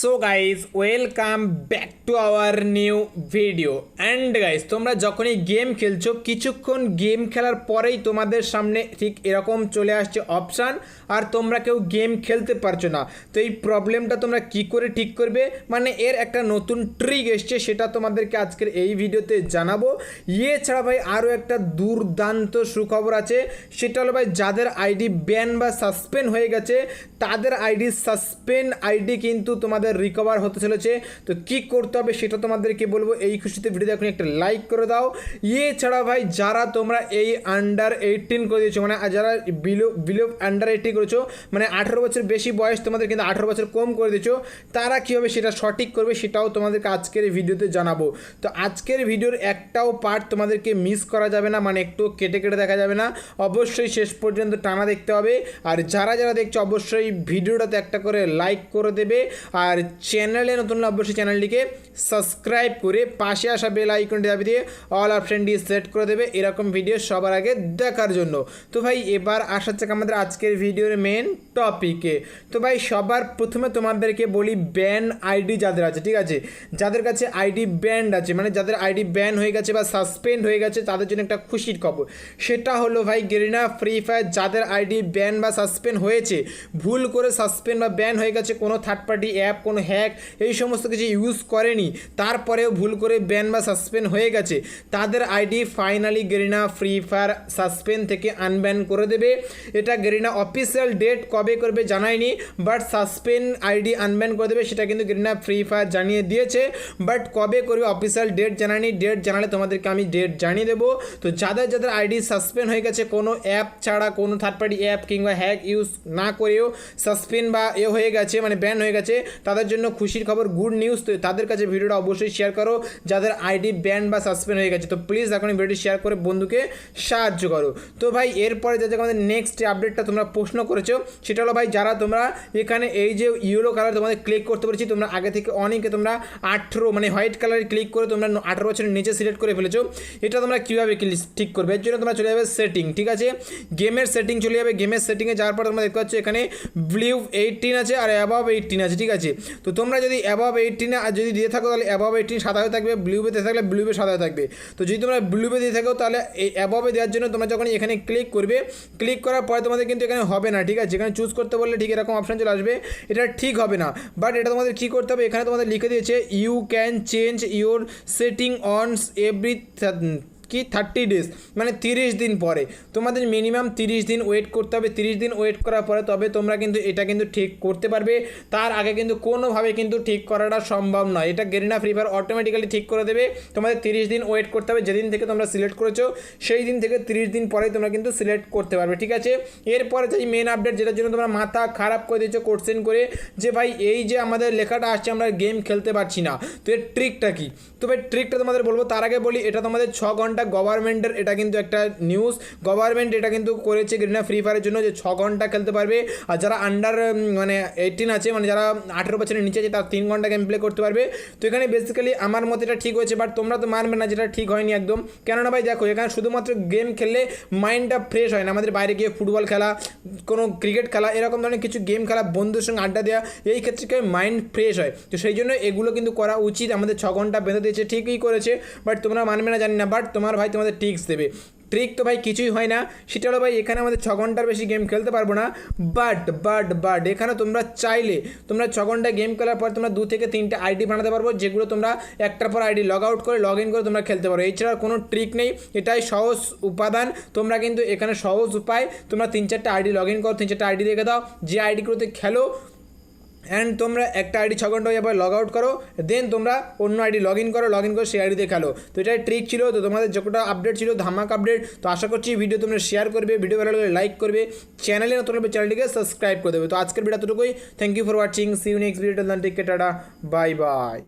So guys welcome back to our new video and guys তোমরা যখনই game খেলছো, কিছুক্ষণ গেম খেলার পরেই তোমাদের সামনে ঠিক এরকম চলে আসছে অপশান আর তোমরা কেউ গেম খেলতে পারছ না। তো এই প্রবলেমটা তোমরা কি করে ঠিক করবে? মানে এর একটা নতুন ট্রিক এসছে, সেটা তোমাদেরকে আজকের এই ভিডিওতে জানাব। ইয়ে ছাড়া ভাই আরও একটা দুর্দান্ত সুখবর আছে, সেটা হলো ভাই যাদের আইডি ব্যান বা সাসপেন্ড হয়ে গেছে, তাদের আইডি সাসপেন্ড আইডি কিন্তু তোমাদের রিকভার হতে চলেছে। তো কি করতে হবে সেটা তোমাদেরকে বলব। এই খুশিতে ভিডিও এখন একটা লাইক করে দাও। ইয়ে ছাড়া ভাই, যারা তোমরা এই আন্ডার এইটিন করে দিয়েছ মানে যারা বিলো বিলো আন্ডার এইটিন করেছ মানে আঠেরো বছর বেশি বয়স তোমাদের কিন্তু আঠেরো বছর কম করে দিয়েছ, তারা কীভাবে সেটা সঠিক করবে সেটাও তোমাদেরকে আজকের ভিডিওতে জানাব। তো আজকের ভিডিওর একটাও পার্ট তোমাদেরকে মিস করা যাবে না মানে একটু কেটে কেটে দেখা যাবে না। অবশ্যই শেষ পর্যন্ত টানা দেখতে হবে। আর যারা যারা দেখছ, অবশ্যই ভিডিওটাতে একটা করে লাইক করে দেবে। আর চ্যানেলে নতুন অবশ্যই চ্যানেলটিকে সাবস্ক্রাইব করে পাশে আসা বেল আইকনটি দাবি দিয়ে অল অপশানটি সেট করে দেবে। এরকম ভিডিও সবার আগে দেখার জন্য। তো ভাই, এবার আসা যাক আমাদের আজকের ভিডিওর মেন টপিকে তো ভাই, সবার প্রথমে তোমাদেরকে বলি ব্যান আইডি যাদের আছে, ঠিক আছে? যাদের কাছে আইডি ব্যান্ড আছে মানে যাদের আইডি ব্যান হয়ে গেছে বা সাসপেন্ড হয়ে গেছে, তাদের জন্য একটা খুশির খবর। সেটা হলো ভাই, গেরিনা ফ্রি ফায়ার যাদের আইডি ব্যান বা সাসপেন্ড হয়েছে, ভুল করে সাসপেন্ড বা ব্যান হয়ে গেছে কোনো থার্ড পার্টি অ্যাপ কোনো হ্যাক এই সমস্ত কিছু ইউজ করেনি। তারপরেও ভুল করে ব্যান বা সাসপেন্ড হয়ে গেছে। তাদের ID finally Garena free fire suspend থেকে আনব্যান করে দেবে। এটা গেরিনা অফিসিয়াল ডেট কবে করবে জানায়নি বাট সাসপেন্ড আইডি আনব্যান করে দেবে, সেটা কিন্তু গেরিনা ফ্রি ফায়ার জানিয়ে দিয়েছে। বাট কবে করবে অফিসিয়াল ডেট জানায়নি ডেট জানালে তোমাদেরকে আমি ডেট জানিয়ে দেবো। তো যাদের যাদের আইডি সাসপেন্ড হয়ে গেছে, কোনো অ্যাপ ছাড়া, কোনো থার্ড পার্টি অ্যাপ কিংবা হ্যাক ইউজ না করেও সাসপেন্ড বা এ হয়ে গেছে মানে ব্যান হয়ে গেছে, তাদের জন্য খুশির খবর গুড নিউজ তো তাদের কাছে ভিডিওটা অবশ্যই শেয়ার করো। যাদের আইডি ব্যান বা সাসপেন্ড হয়ে গেছে, তো প্লিজ এখন ভিডিওটি শেয়ার করে বন্ধুকে সাহায্য করো। তো ভাই, এরপরে যে আমাদের নেক্সট আপডেটটা তোমরা প্রশ্ন করেছ, সেটা হলো ভাই, যারা তোমরা এখানে এই যে ইয়েলো কালার তোমাদের ক্লিক করতে পেরেছি, তোমরা আগে থেকে অনেকে তোমরা আঠেরো মানে হোয়াইট কালারে ক্লিক করে তোমরা আঠেরো বছরের নিচে সিলেক্ট করে ফেলেছো। এটা তোমরা কীভাবে ঠিক করবে? এর জন্য তোমরা চলে যাবে সেটিং ঠিক আছে? গেমের সেটিং চলে যাবে। গেমের সেটিংয়ে যাওয়ার পর তোমরা দেখতে পাচ্ছ এখানে ব্লিউ এইটিন আছে আর অ্যাবাভ এইটিন আছে, ঠিক আছে? তো তোমরা যদি অ্যাবাভ এইটিনে আর যদি দিয়ে থাকো তাহলে অ্যাবাভ এইটিন সাদা হয়ে থাকবে ব্লুবে দিয়ে থাকলে ব্লুবে সাদা হয়ে থাকবে। তো যদি তোমরা ব্লুবে দিয়ে থাকো তাহলে এই অ্যাবাবে দেওয়ার জন্য তোমরা যখন এখানে ক্লিক করবে ক্লিক করার পরে তোমাদের কিন্তু এখানে হবে না, ঠিক আছে? এখানে চুজ করতে বললে ঠিক এরকম অপশান চলে আসবে, এটা ঠিক হবে না। বাট এটা তোমাদের কী করতে হবে? এখানে তোমাদের লিখে দিয়েছে you can change your setting once every কি? থার্টি ডেজ মানে তিরিশ দিন পরে। তোমাদের মিনিমাম তিরিশ দিন ওয়েট করতে হবে। তিরিশ দিন ওয়েট করার পরে তবে তোমরা কিন্তু এটা কিন্তু ঠিক করতে পারবে। তার আগে কিন্তু কোনোভাবে কিন্তু ঠিক করাটা সম্ভব নয়। এটা গেরিনা ফ্রি ফায়ার অটোমেটিক্যালি ঠিক করে দেবে। তোমাদের তিরিশ দিন ওয়েট করতে হবে। যেদিন থেকে তোমরা সিলেক্ট করেছ, সেই দিন থেকে তিরিশ দিন পরেই তোমরা কিন্তু সিলেক্ট করতে পারবে। ঠিক আছে? এরপরে যে মেন আপডেট যেটার জন্য তোমরা মাথা খারাপ করে দিয়েছ কোশ্চেন করে, যে ভাই, এই যে আমাদের লেখাটা আসছে, আমরা গেম খেলতে পারছি না। তো এর ট্রিকটা কি? তো ভাই ট্রিকটা তোমাদের বলব। তার আগে বলি, এটা তোমাদের ছ ঘণ্টা ঘণ্টা গভর্নমেন্টের, এটা কিন্তু একটা নিউজ গভর্নমেন্ট এটা কিন্তু করেছে গ্রিনা ফ্রি ফায়ারের জন্য যে ছ ঘণ্টা খেলতে পারবে। আর যারা আন্ডার মানে এইটিন আছে মানে যারা আঠেরো বছরের নিচে আছে, তারা তিন ঘণ্টা গেম প্লে করতে পারবে। তো এখানে বেসিক্যালি আমার মতে এটা ঠিক হয়েছে বাট তোমরা তো মানবে না যেটা ঠিক হয়নি একদম। কেননা ভাই দেখো, এখানে শুধুমাত্র গেম খেললে মাইন্ডটা ফ্রেশ হয় না। আমাদের বাইরে গিয়ে ফুটবল খেলা, কোনো ক্রিকেট খেলা, এরকম ধরনের কিছু গেম খেলা, বন্ধুদের সঙ্গে আড্ডা দেওয়া এই ক্ষেত্রে মাইন্ড ফ্রেশ হয়। তো সেই জন্য এগুলো কিন্তু করা উচিত। আমাদের ছ ঘণ্টা বেঁধে দিয়েছে, ঠিকই করেছে বাট তোমরা মানবে না, জানি না বাট তোমার ভাই তোমাদের টিক্স দেবে। ট্রিক তো ভাই কিছুই হয় না। সেটা হলো ভাই, এখানে আমাদের ছ ঘণ্টার বেশি গেম খেলতে পারব না। বাট বাট বাট এখানে তোমরা চাইলে, তোমরা ছ ঘণ্টা গেম খেলার পর তোমরা দু থেকে তিনটে আইডি বানাতে পারব, যেগুলো তোমরা একটার পর আইডি লগ আউট করে লগ ইন করে তোমরা খেলতে পারো। এছাড়া কোনো ট্রিক নেই। এটাই সহজ উপাদান। তোমরা কিন্তু এখানে সহজ উপায়, তোমরা তিন চারটে আইডি লগ ইন করো, তিন চারটে আইডি রেখে দাও। যে আইডিগুলোতে খেলো অ্যান্ড তোমরা একটা আইডি ছ ঘণ্টা হয়ে যাবে লগ আউট করো দেন তোমরা অন্য আইডি লগ ইন করো লগ ইন করে সেই আইডিতে খেলো। তো এটাই ট্রিক ছিল, তো তোমাদের যতটা আপডেট ছিল, ধামাক আপডেট তো আশা করছি ভিডিও তোমরা শেয়ার করবে ভিডিও ভালো লাগলে লাইক করবে চ্যানেলে নতুন হবে চ্যানেলটিকে সাবস্ক্রাইব করে দেবে। তো আজকের ভিডিও এতটুকুই। Thank you for watching see you next video tata bye bye